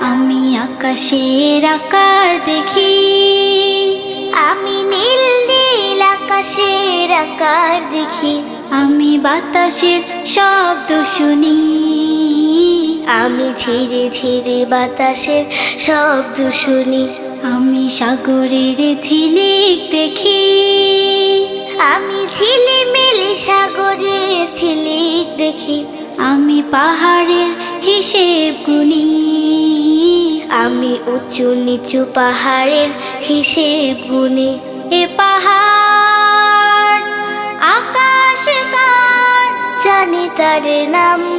আমি আকাশের আকার দেখি। আমি নীল নীল আকাশের আকার দেখি। আমি বাতাসের শব্দ শুনি। আমি ঝিরে ঝিরে বাতাসের শব্দ শুনি। আমি সাগরের ঝিলিক দেখি। আমি ঝিলিমিলি সাগরের ঝিলিক দেখি। আমি পাহাড়ের হিসেব গুনি। আমি উঁচু নিচু পাহাড়ের হিসেব গুনি। এ পাহাড়, আকাশ জানি তার নাম।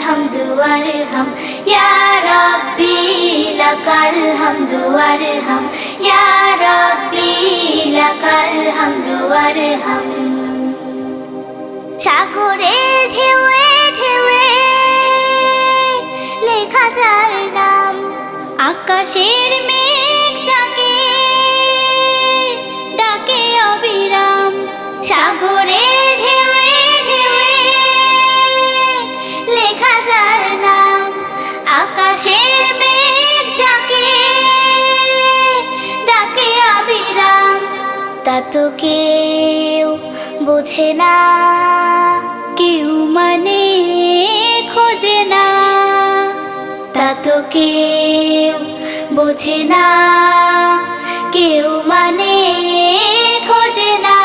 الحمد وارحم يا ربي لك الحمد وارحم يا ربي لك الحمد وارحم সাগরে ঢেউয়ে ঢেউয়ে লেখা যার নাম আকাশের তা তো কেউ বোঝে না, কেউ মানে খোঁজে না। তা তো কেউ বোঝে না, কেউ মানে খোঁজে না।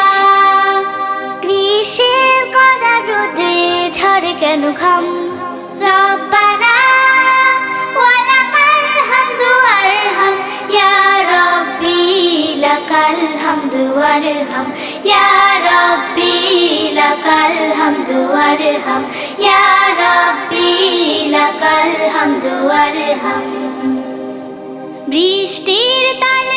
গ্রীষ্মের কড়া রোদে ঝরে কেন ঘাম? وارحم يا ربي لك الحمد وارحم يا ربي لك الحمد وارحم বৃষ্টির তালে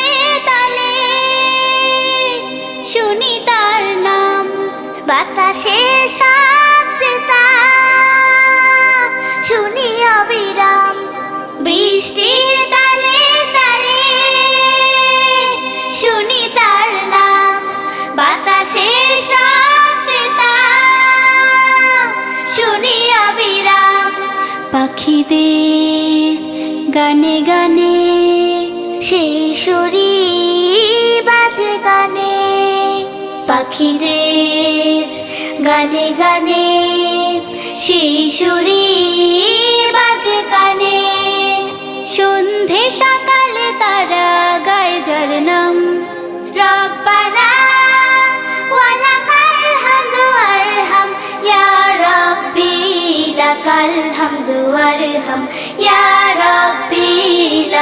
পাখিদের গানে গানে সেই শরীর বাজে গানে। পাখিদের গানে গানে সেই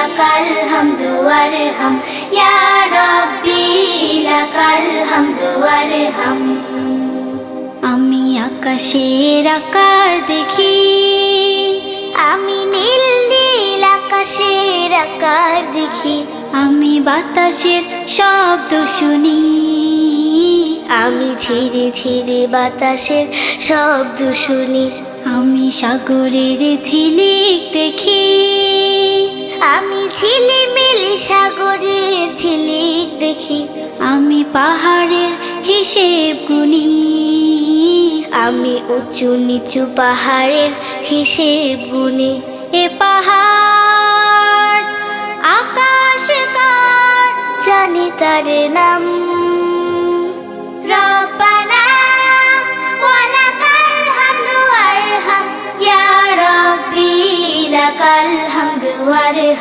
লাকাল হামদু আরহাম ইয়া রব্বি লাকাল হামদু আরহাম আমি আকাশের আকার দেখি। আমি নীল নীল আকাশের আকার দেখি। আমি বাতাসের শব্দ শুনি। আমি ঝিরে ঝিরে বাতাসের শব্দ শুনি। আমি সাগরের ঝিলিক দেখি। আমি ঝিলিমিলি সাগরের ঝিলিক দেখি, আমি পাহাড়ের হিসেব গুনি। আমি উঁচু নিচু পাহাড়ের হিসেব গুনি। এ পাহাড় আকাশ জানি তার নাম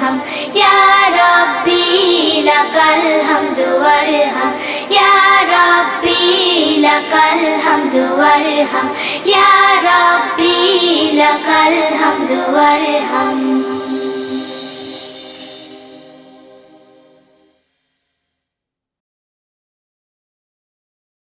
ہم یا ربی لکل حمد ورحم یا ربی لکل حمد ورحم یا ربی لکل حمد ورحم